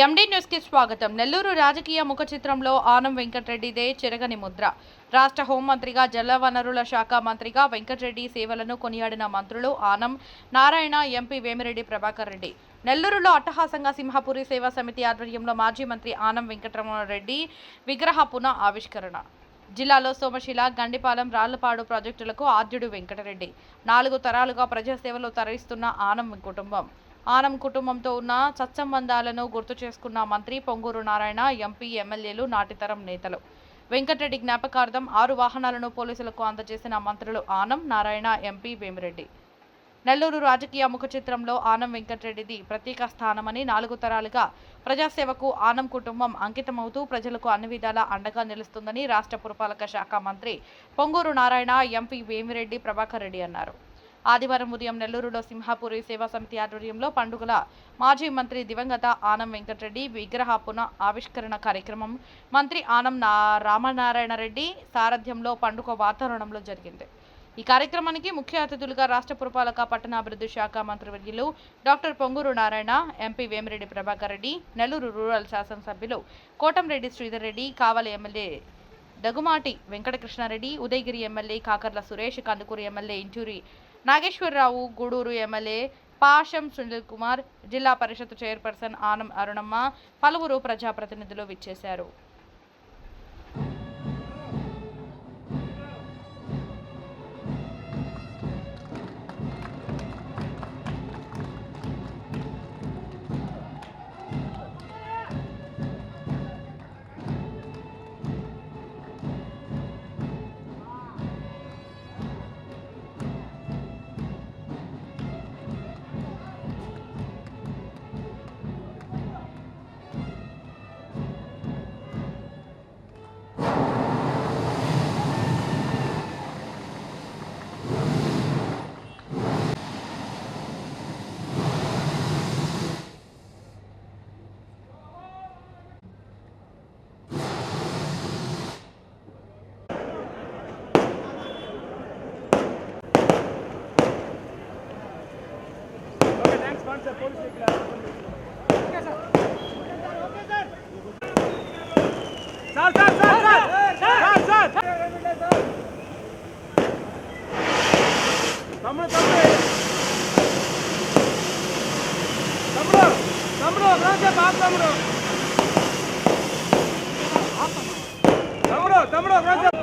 ఎండి న్యూస్కి స్వాగతం. నెల్లూరు రాజకీయ ముఖ చిత్రంలో ఆనం వెంకటరెడ్డిదే చెరగని ముద్ర. రాష్ట్ర హోంమంత్రిగా జలవనరుల శాఖ మంత్రిగా వెంకటరెడ్డి సేవలను కొనియాడిన మంత్రులు ఆనం నారాయణ ఎంపీ వేమిరెడ్డి ప్రభాకర్ రెడ్డి. నెల్లూరులో అట్టహాసంగా సింహపురి సేవా సమితి ఆధ్వర్యంలో మాజీ మంత్రి ఆనం వెంకటరమణరెడ్డి విగ్రహ పునః ఆవిష్కరణ. జిల్లాలో సోమశిల గండిపాలెం రాళ్ళపాడు ప్రాజెక్టులకు ఆద్యుడు వెంకటరెడ్డి. నాలుగు తరాలుగా ప్రజాసేవలో తరలిస్తున్న ఆనం కుటుంబం. ఆనం కుటుంబంతో ఉన్న సత్సంబంధాలను గుర్తు చేసుకున్న మంత్రి పొంగూరు నారాయణ ఎంపీ ఎమ్మెల్యేలు నాటితరం నేతలు. వెంకటరెడ్డి జ్ఞాపకార్థం ఆరు వాహనాలను పోలీసులకు అందజేసిన మంత్రులు ఆనం నారాయణ ఎంపీ వేమిరెడ్డి. నెల్లూరు రాజకీయ ముఖ చిత్రంలో ఆనం వెంకటరెడ్డిది ప్రత్యేక స్థానమని నాలుగు తరాలుగా ప్రజాసేవకు ఆనం కుటుంబం అంకితమవుతూ ప్రజలకు అన్ని విధాలా అండగా నిలుస్తుందని రాష్ట్ర పురపాలక శాఖ మంత్రి పొంగూరు నారాయణ ఎంపీ వేమిరెడ్డి ప్రభాకర్ రెడ్డి అన్నారు. ఆదివారం ఉదయం నెల్లూరులో సింహాపురి సేవా సమితి ఆధ్వర్యంలో పండుగల మాజీ మంత్రి దివంగత ఆనం వెంకటరెడ్డి విగ్రహ పునః ఆవిష్కరణ కార్యక్రమం మంత్రి ఆనం నా రామనారాయణ రెడ్డి సారథ్యంలో పండుగ వాతావరణంలో జరిగింది. ఈ కార్యక్రమానికి ముఖ్య అతిథులుగా రాష్ట్ర పురపాలక పట్టణాభివృద్ధి శాఖ మంత్రివర్యులు doctor Ponguru Narayana MP Vemireddy Prabhakar Reddy Nellore rural శాసనసభ్యులు Kotamreddy Sridhar Reddy Kavali MLA Dagumati Venkatakrishnareddy Udayagiri MLA Kakarla Suresh Kandukur MLA Inturi Nageswararao Gudur MLA Pasham Sunil Kumar Zilla Parishad chairperson Anam Arunamma పలువురు ప్రజాప్రతినిధులు విచ్చేశారు. తమ్ముడు తమ్ముడు. తమ్ముడు తమ్ముడు బాబు తమ్ముడు. తమ్ముడు తమ్ముడు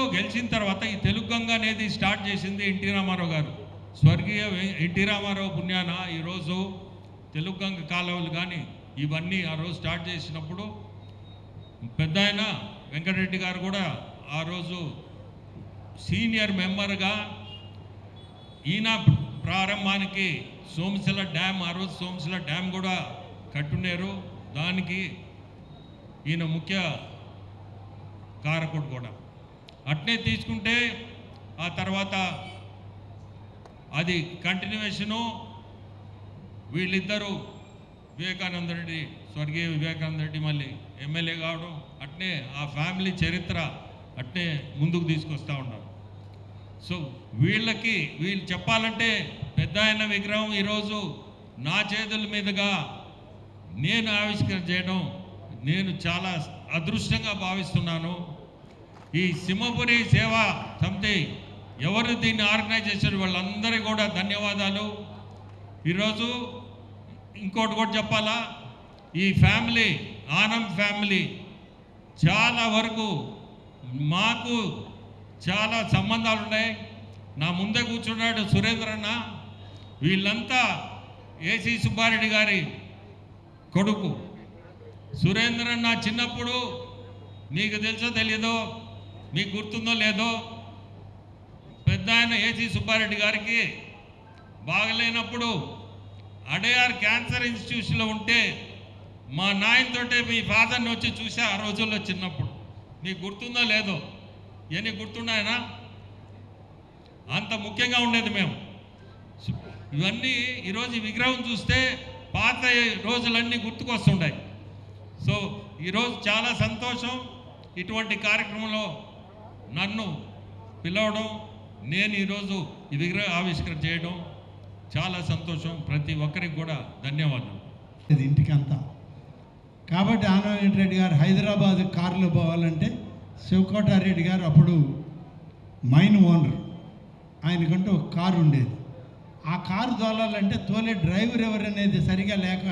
ఎయిటీ గెలిచిన తర్వాత ఈ తెలుగు గంగ అనేది స్టార్ట్ చేసింది ఎన్టీ రామారావు గారు. స్వర్గీయ ఎన్టీ రామారావు పుణ్యాన ఈరోజు తెలుగు గంగ కాలువలు కానీ ఇవన్నీ ఆ రోజు స్టార్ట్ చేసినప్పుడు పెద్ద ఆయన వెంకటరెడ్డి గారు కూడా ఆ రోజు సీనియర్ మెంబర్గా ఈయన ప్రారంభానికి సోమశిల డ్యామ్ ఆ రోజు సోమశిల డ్యామ్ కూడా కట్టున్నారు. దానికి ఈయన ముఖ్య కారకుడు కూడా. అట్నే తీసుకుంటే ఆ తర్వాత అది కంటిన్యూషను వీళ్ళిద్దరూ వివేకానంద రెడ్డి స్వర్గీయ వివేకానంద రెడ్డి మళ్ళీ ఎమ్మెల్యే కావడం అట్నే ఆ ఫ్యామిలీ చరిత్ర అట్నే ముందుకు తీసుకొస్తా ఉన్నారు. సో వీళ్ళకి వీళ్ళు చెప్పాలంటే పెద్ద ఆయన విగ్రహం ఈరోజు నా చేతుల మీదుగా నేను ఆవిష్కరణ చేయడం నేను చాలా అదృష్టంగా భావిస్తున్నాను. ఈ సింహపురి సేవా సమితి ఎవరు దీన్ని ఆర్గనైజ్ చేశారు? వాళ్ళందరికీ కూడా ధన్యవాదాలు. ఈరోజు ఇంకోటి కూడా చెప్పాలా? ఈ ఫ్యామిలీ ఆనంద్ ఫ్యామిలీ చాలా వరకు మాకు చాలా సంబంధాలు ఉన్నాయి. నా ముందే కూర్చున్నాడు సురేంద్ర అన్న. వీళ్ళంతా ఏసీ సుబ్బారెడ్డి గారి కొడుకు. సురేంద్రన్న చిన్నప్పుడు నీకు తెలుసో తెలియదో మీకు గుర్తుందో లేదో పెద్ద ఆయన ఏసీ సుబ్బారెడ్డి గారికి బాగలేనప్పుడు అడయార్ క్యాన్సర్ ఇన్స్టిట్యూషన్లో ఉంటే మా నాయనతోటే మీ ఫాదర్ని వచ్చి చూసా ఆ రోజుల్లో చిన్నప్పుడు. మీకు గుర్తుందో లేదో ఎన్ని గుర్తున్నాయనా అంత ముఖ్యంగా ఉండేది మేము. ఇవన్నీ ఈరోజు విగ్రహం చూస్తే పాత రోజులన్నీ గుర్తుకొస్తుంటాయి సో ఈరోజు చాలా సంతోషం. ఇటువంటి కార్యక్రమంలో నన్ను పిలవడం నేను ఈరోజు ఈ విగ్రహ ఆవిష్కరణ చేయడం చాలా సంతోషం. ప్రతి ఒక్కరికి కూడా ధన్యవాదాలు. ఇది ఇంటికంతా కాబట్టి ఆనవరెడ్డి రెడ్డి గారు హైదరాబాద్ కారులో పోవాలంటే శివకోటారెడ్డి గారు అప్పుడు మైన్ ఓనర్. ఆయనకంటూ ఒక కారు ఉండేది. ఆ కారు తోలాలంటే తోలే డ్రైవర్ ఎవరు అనేది సరిగా లేక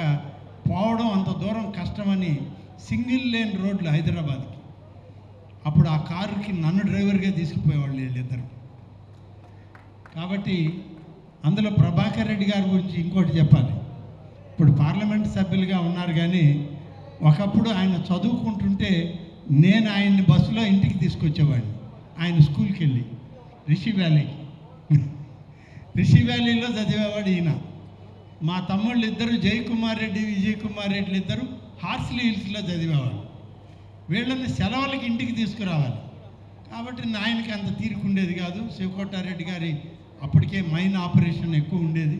పోవడం అంత దూరం కష్టమని సింగిల్ లేన్ రోడ్లు హైదరాబాద్కి. అప్పుడు ఆ కారుకి నన్ను డ్రైవర్గా తీసుకుపోయేవాళ్ళు వీళ్ళిద్దరు. కాబట్టి అందులో ప్రభాకర్ రెడ్డి గారి గురించి ఇంకోటి చెప్పాలి. ఇప్పుడు పార్లమెంట్ సభ్యులుగా ఉన్నారు కానీ ఒకప్పుడు ఆయన చదువుకుంటుంటే నేను ఆయన్ని బస్సులో ఇంటికి తీసుకొచ్చేవాడిని. ఆయన స్కూల్కి వెళ్ళి రిషి వ్యాలీకి. రిషి వ్యాలీలో చదివేవాడు ఈయన. మా తమ్ముళ్ళు ఇద్దరు జయకుమార్ రెడ్డి విజయ్ కుమార్ రెడ్డి ఇద్దరు హార్స్లీ హిల్స్లో చదివేవాడు వీళ్ళని సెలవులకి ఇంటికి తీసుకురావాలి. కాబట్టి నాయనకి అంత తీరుకుండేది కాదు. శివకోటారెడ్డి గారి అప్పటికే మైన్ ఆపరేషన్ ఎక్కువ ఉండేది.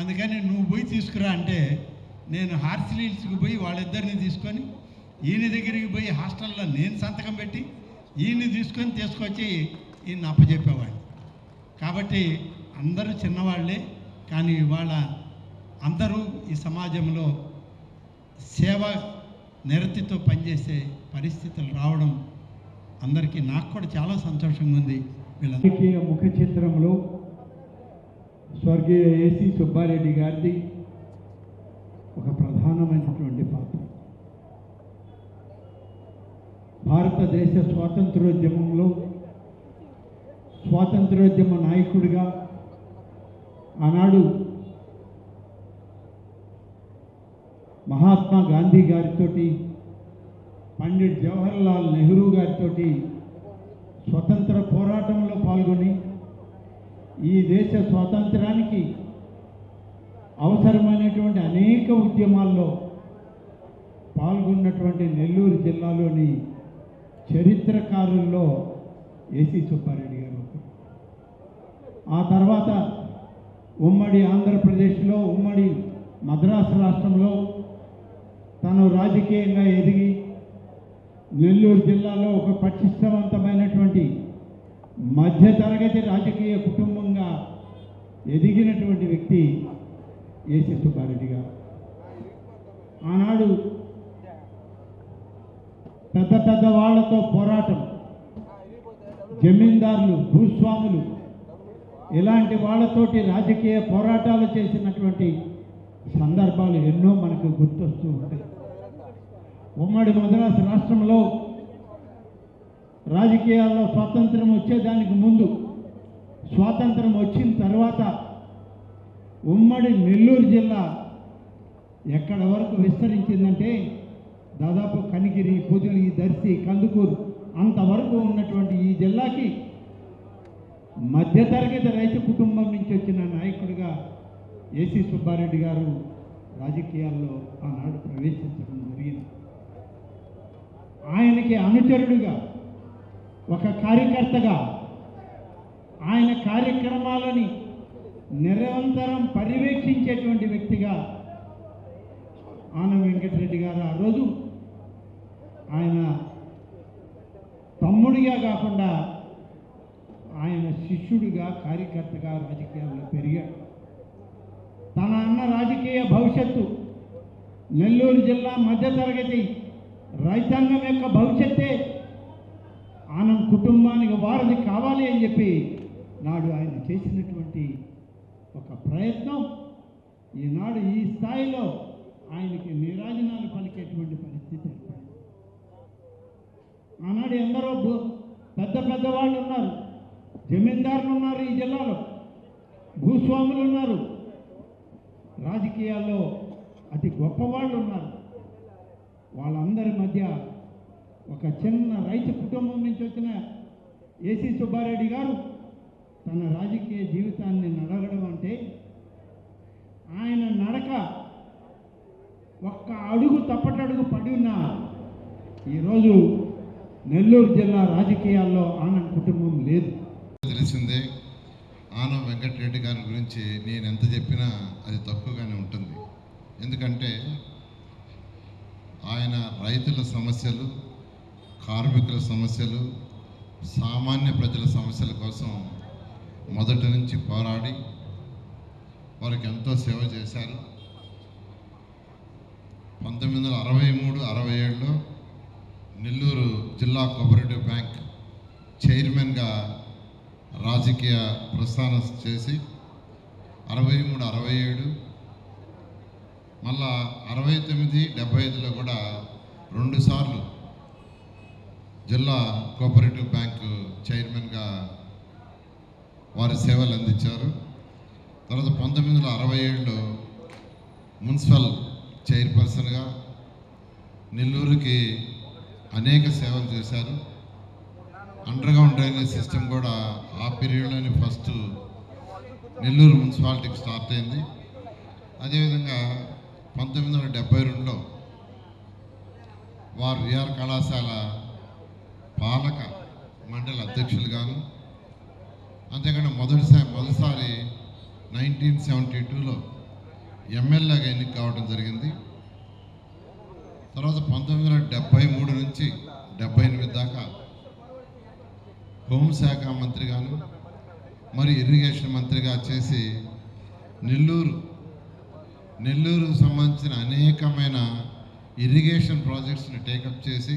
అందుకని నువ్వు పోయి తీసుకురా అంటే నేను హార్స్లీ హిల్స్కి పోయి వాళ్ళిద్దరిని తీసుకొని ఈయన దగ్గరికి పోయి హాస్టల్లో నేను సంతకం పెట్టి ఈయన్ని తీసుకొని తీసుకొచ్చి ఈయన అప్పచెప్పేవాడిని కాబట్టి అందరూ చిన్నవాళ్ళే కానీ ఇవాళ అందరూ ఈ సమాజంలో సేవ నిరతితో పనిచేసే పరిస్థితులు రావడం అందరికీ నాకు కూడా చాలా సంతోషంగా ఉంది వీళ్ళందరికీ రాజకీయ ముఖ చిత్రంలో స్వర్గీయ ఏసీ సుబ్బారెడ్డి గారిది ఒక ప్రధానమైనటువంటి పాత్ర. భారతదేశ స్వాతంత్రోద్యమంలో స్వాతంత్రోద్యమ నాయకుడిగా ఆనాడు మహాత్మా గాంధీ గారితో పండిట్ జవహర్లాల్ నెహ్రూ గారితో స్వతంత్ర పోరాటంలో పాల్గొని ఈ దేశ స్వాతంత్రానికి అవసరమైనటువంటి అనేక ఉద్యమాల్లో పాల్గొన్నటువంటి నెల్లూరు జిల్లాలోని చరిత్రకారుల్లో ఏసీ సుబ్బారెడ్డి గారు ఆ తర్వాత ఉమ్మడి ఆంధ్రప్రదేశ్లో ఉమ్మడి మద్రాసు రాష్ట్రంలో తను రాజకీయంగా ఎదిగి నెల్లూరు జిల్లాలో ఒక పటిష్టవంతమైనటువంటి మధ్యతరగతి రాజకీయ కుటుంబంగా ఎదిగినటువంటి వ్యక్తి ఏసీ సుబ్బారెడ్డి గారు. ఆనాడు పెద్ద పెద్ద వాళ్ళతో పోరాటం జమీందారులు భూస్వాములు ఇలాంటి వాళ్ళతోటి రాజకీయ పోరాటాలు చేసినటువంటి సందర్భాలు ఎన్నో మనకు గుర్తొస్తూ ఉంటాయి. ఉమ్మడి మద్రాసు రాష్ట్రంలో రాజకీయాల్లో స్వాతంత్రం వచ్చేదానికి ముందు స్వాతంత్రం వచ్చిన తర్వాత ఉమ్మడి నెల్లూరు జిల్లా ఎక్కడ వరకు విస్తరించిందంటే దాదాపు కనిగిరి పొదిలి దర్శి కందుకూరు అంతవరకు ఉన్నటువంటి ఈ జిల్లాకి మధ్యతరగతి రైతు కుటుంబం నుంచి వచ్చిన నాయకుడిగా ఏసీ సుబ్బారెడ్డి గారు రాజకీయాల్లో ఆనాడు ప్రవేశించడం జరిగింది. ఆయనకి అనుచరుడుగా ఒక కార్యకర్తగా ఆయన కార్యక్రమాలని నిరంతరం పర్యవేక్షించేటువంటి వ్యక్తిగా ఆనం వెంకటరెడ్డి గారు ఆ రోజు ఆయన తమ్ముడిగా కాకుండా ఆయన శిష్యుడిగా కార్యకర్తగా రాజకీయాల్లో పెరిగాడు. తన అన్న రాజకీయ భవిష్యత్తు. నెల్లూరు జిల్లా మధ్యతరగతి రైతాంగం యొక్క భవిష్యత్తే ఆనం కుటుంబానికి వారధి కావాలి అని చెప్పి నాడు ఆయన చేసినటువంటి ఒక ప్రయత్నం. ఈనాడు ఈ స్థాయిలో ఆయనకి నీరాజనాలు పలికేటువంటి పరిస్థితి ఆనాడు ఎందరో పెద్ద పెద్ద వాళ్ళు ఉన్నారు. జమీందారులు ఉన్నారు ఈ జిల్లాలో. భూస్వాములు ఉన్నారు. రాజకీయాల్లో అతి గొప్పవాళ్ళు ఉన్నారు. వాళ్ళందరి మధ్య ఒక చిన్న రైతు కుటుంబం నుంచి వచ్చిన ఏసీ సుబ్బారెడ్డి గారు తన రాజకీయ జీవితాన్ని నడగడం అంటే ఆయన నడక ఒక్క అడుగు తప్పటడుగు పడి ఉన్న ఈరోజు నెల్లూరు జిల్లా రాజకీయాల్లో ఆనంద్ కుటుంబం లేదు. తెలిసిందే. ఆనం వెంకటరెడ్డి గారి గురించి నేను ఎంత చెప్పినా అది తక్కువగానే ఉంటుంది. ఎందుకంటే ఆయన రైతుల సమస్యలు కార్మికుల సమస్యలు సామాన్య ప్రజల సమస్యల కోసం మొదటి నుంచి పోరాడి వారికి ఎంతో సేవ చేశారు. పంతొమ్మిది వందల అరవై మూడు అరవై ఏడులో నెల్లూరు జిల్లా కోఆపరేటివ్ బ్యాంక్ చైర్మన్గా రాజకీయ ప్రస్థానం చేసి అరవై మూడు అరవై ఏడు మళ్ళా అరవై తొమ్మిది డెబ్బై ఐదులో కూడా రెండుసార్లు జిల్లా కోఆపరేటివ్ బ్యాంకు చైర్మన్గా వారి సేవలు అందించారు. తర్వాత పంతొమ్మిది వందల అరవై ఏడులో మున్సిపల్ చైర్పర్సన్గా నెల్లూరుకి అనేక సేవలు చేశారు. అండర్గ్రౌండ్ డ్రైనేజ్ సిస్టమ్ కూడా ఆ పీరియడ్లోనే ఫస్ట్ నెల్లూరు మున్సిపాలిటీకి స్టార్ట్ అయింది. అదేవిధంగా పంతొమ్మిది వందల డెబ్బై రెండులో వారు విఆర్ కళాశాల పాలక మండలి అధ్యక్షులుగాను అంతేకాకుండా మొదటిసారి మొదటిసారి నైన్టీన్ సెవెంటీ టూలో ఎమ్మెల్యేగా ఎన్నిక కావడం జరిగింది. తర్వాత పంతొమ్మిది వందల డెబ్బై మూడు నుంచి డెబ్బై ఎనిమిది దాకా హోంశాఖ మంత్రిగాను మరి ఇరిగేషన్ మంత్రిగా చేసి నెల్లూరు నెల్లూరుకు సంబంధించిన అనేకమైన ఇరిగేషన్ ప్రాజెక్ట్స్ని టేకప్ చేసి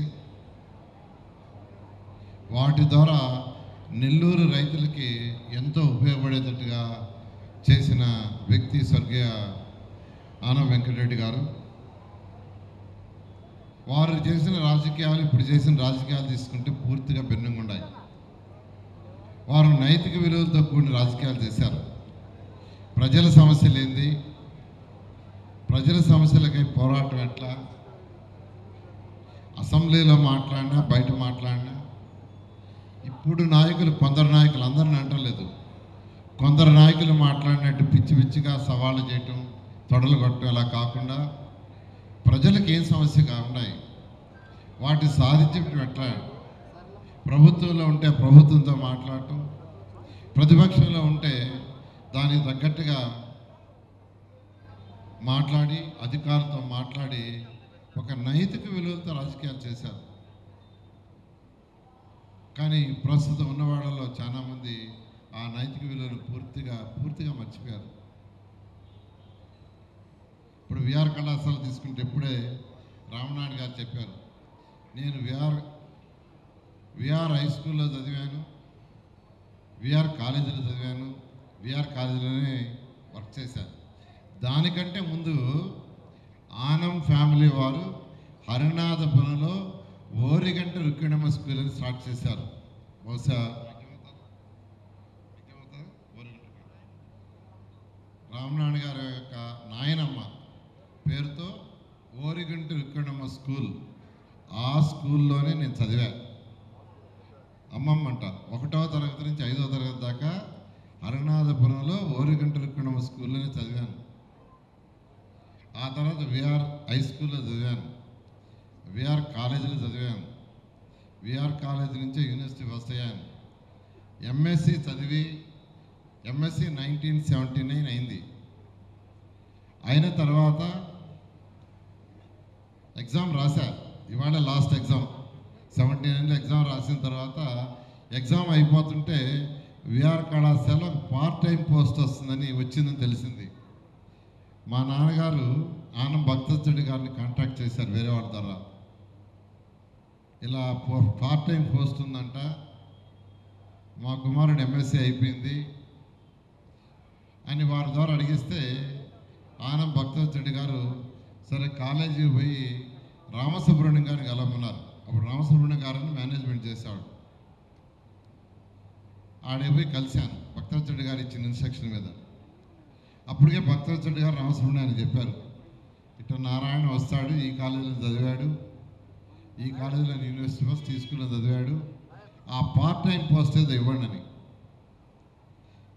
వాటి ద్వారా నెల్లూరు రైతులకి ఎంతో ఉపయోగపడేటట్టుగా చేసిన వ్యక్తి స్వర్గీయ ఆనం వెంకటరెడ్డి గారు. వారు చేసిన రాజకీయాలు ఇప్పుడు చేసిన రాజకీయాలు తీసుకుంటే పూర్తిగా భిన్నంగా ఉన్నాయి. వారు నైతిక విలువలతో కూడిన రాజకీయాలు చేశారు. ప్రజల సమస్యలు ఏంది? ప్రజల సమస్యలకై పోరాటం ఎట్లా? అసెంబ్లీలో మాట్లాడినా బయట మాట్లాడినా ఇప్పుడు నాయకులు కొందరు నాయకులు అందరిని అంటలేదు కొందరు నాయకులు మాట్లాడినట్టు పిచ్చి పిచ్చిగా సవాళ్ళు చేయటం తొడలు కొట్టడం అలా కాకుండా ప్రజలకు ఏం సమస్య ఉన్నాయి వాటి సాధించడం ఎట్లా ప్రభుత్వంలో ఉంటే ప్రభుత్వంతో మాట్లాడటం ప్రతిపక్షంలో ఉంటే దానికి తగ్గట్టుగా మాట్లాడి అధికారులతో మాట్లాడి ఒక నైతిక విలువలతో రాజకీయాలు చేశారు. కానీ ప్రస్తుతం ఉన్న వాళ్ళలో చాలామంది ఆ నైతిక విలువలు పూర్తిగా పూర్తిగా మర్చిపోయారు. ఇప్పుడు విఆర్ కళాశాల తీసుకుంటే ఇప్పుడే రామనాయుడు గారు చెప్పారు నేను విఆర్ విఆర్ హై స్కూల్లో చదివాను విఆర్ కాలేజీలో చదివాను విఆర్ కాలేజీలోనే వర్క్ చేశాను దానికంటే ముందు ఆనం ఫ్యామిలీ వారు హరినాథపురంలో ఓరిగంట రుక్కిణమ్మ స్కూల్ అని స్టార్ట్ చేశారు. బహుశా రామనాయుడు గారి యొక్క నాయనమ్మ పేరుతో ఓరిగంట రుక్కిణమ్మ స్కూల్ ఆ స్కూల్లోనే నేను చదివాను. అమ్మమ్మ అంట ఒకటవ తరగతి నుంచి ఐదవ తరగతి దాకా హరినాథపురంలో ఓరిగంట రుక్కిణమ్మ స్కూల్లోనే చదివాను. ఆ తర్వాత విఆర్ హై స్కూల్లో చదివాను. విఆర్ కాలేజీలో చదివాను. విఆర్ కాలేజీ నుంచి యూనివర్సిటీ ఫస్ట్ అయ్యాను. ఎంఎస్సి చదివి ఎంఎస్సి నైన్టీన్ సెవెంటీ నైన్ అయింది. అయిన తర్వాత ఎగ్జామ్ రాశా. ఇవాళ లాస్ట్ ఎగ్జామ్. సెవెంటీ నైన్లో ఎగ్జామ్ రాసిన తర్వాత ఎగ్జామ్ అయిపోతుంటే విఆర్ కళాశాల పార్ట్ టైం పోస్ట్ వస్తుందని వచ్చిందని తెలిసింది. మా నాన్నగారు ఆనం భక్తచెడ్డి గారిని కాంటాక్ట్ చేశారు వేరే వాళ్ళ ద్వారా. ఇలా పార్ట్ టైం పోస్ట్ ఉందంట. మా కుమారుడు ఎంఎస్సీ అయిపోయింది. అని వారి ద్వారా అడిగిస్తే ఆనం భక్తచెడ్డి గారు సరే కాలేజీకి పోయి రామసుబ్రహ్మణ్యం గారిని కలవమన్నారు. అప్పుడు రామసుబ్రహ్మణ్యం గారిని మేనేజ్మెంట్ చేసేవాడు. ఆడే పోయి కలిశాను భక్తచెడ్డి గారు ఇచ్చిన ఇన్స్ట్రక్షన్ మీద. అప్పటికే భక్తచెడ్డి గారు రామసుబ్రహ్మణ్యం అని చెప్పారు. ఇటు నారాయణ వస్తాడు ఈ కాలేజీలో చదివాడు. ఈ కాలేజీలో యూనివర్సిటీ ఫస్ట్ తీసుకుని చదివాడు. ఆ పార్ట్ టైం పోస్ట్ ఏదో ఇవ్వండి అని.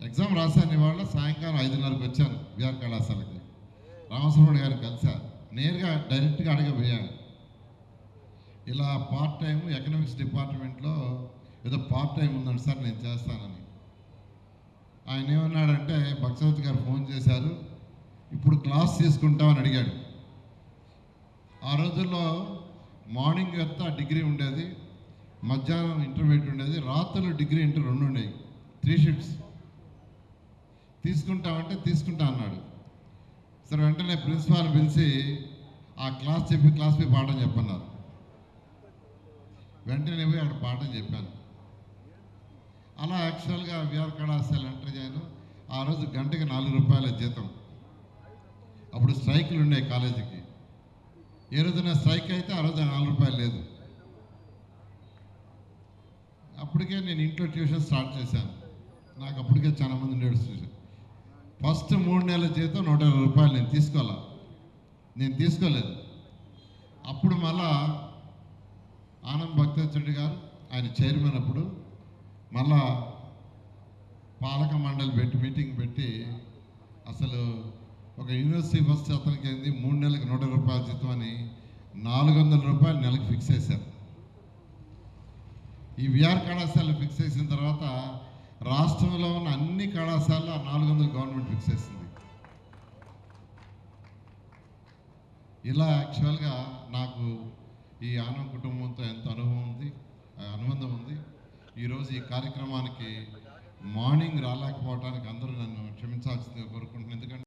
ఎగ్జామ్ రాశాను ఇవాళ సాయంకాలం ఐదున్నరకు వచ్చాను. విఆర్ కళాశాలకి రామసుబ్రహ్మణ్య గారిని కలిశాను నేరుగా డైరెక్ట్గా అడగబోయాను ఇలా పార్ట్ టైం ఎకనామిక్స్ డిపార్ట్మెంట్లో ఏదో పార్ట్ టైం ఉందండి సార్ నేను చేస్తానని. ఆయన ఏమన్నాడంటే భక్సవతి గారు ఫోన్ చేశారు ఇప్పుడు క్లాస్ తీసుకుంటామని అడిగాడు. ఆ రోజుల్లో మార్నింగ్ అంతా డిగ్రీ ఉండేది మధ్యాహ్నం ఇంటర్మీడియట్ ఉండేది రాత్రులు డిగ్రీ ఇంటర్ రెండు ఉండేవి త్రీ షిఫ్ట్స్ తీసుకుంటామంటే తీసుకుంటా అన్నాడు. సరే వెంటనే ప్రిన్సిపాల్ పిలిచి ఆ క్లాస్ చెప్పి క్లాస్ పోయి పాఠం చెప్పన్నారు. వెంటనే పోయి అక్కడ పాఠం చెప్పాను. అలా యాక్చువల్గా విఆర్ కళాశాల ఎంటర్ చేయను ఆ రోజు గంటకి నాలుగు రూపాయల జీతం. అప్పుడు స్ట్రైకులు ఉన్నాయి కాలేజీకి. ఏ రోజున స్ట్రైక్ అయితే ఆ రోజు నాలుగు రూపాయలు లేదు. అప్పటికే నేను ఇంట్లో ట్యూషన్ స్టార్ట్ చేశాను. నాకు అప్పటికే చాలా మంది ఉండేది ట్యూషన్ ఫస్ట్ మూడు నెలల జీతం నూట రూపాయలు నేను తీసుకోవాలా? నేను తీసుకోలేదు. అప్పుడు మళ్ళా ఆనంద్ భక్తరెడ్డి గారు ఆయన చైర్మన్ అప్పుడు. మళ్ళా పాలక మండలి పెట్టి మీటింగ్ పెట్టి అసలు ఒక యూనివర్సిటీ ఫస్ట్ అతనికి ఏంది? మూడు నెలలకు నూట రూపాయల జీతం అని నాలుగు వందల రూపాయలు నెలకు ఫిక్స్ చేశారు. ఈ విఆర్ కళాశాల ఫిక్స్ చేసిన తర్వాత రాష్ట్రంలో ఉన్న అన్ని కళాశాలలో ఆ నాలుగు వందలు గవర్నమెంట్ ఫిక్స్ చేసింది. ఇలా యాక్చువల్గా నాకు ఈ ఆనం కుటుంబంతో ఎంత అనుభవం ఉంది అనుబంధం ఉంది. ఈరోజు ఈ కార్యక్రమానికి మార్నింగ్ రాలేకపోవడానికి అందరూ నన్ను క్షమించాల్సిందిగా కోరుకుంటున్నాను. ఎందుకంటే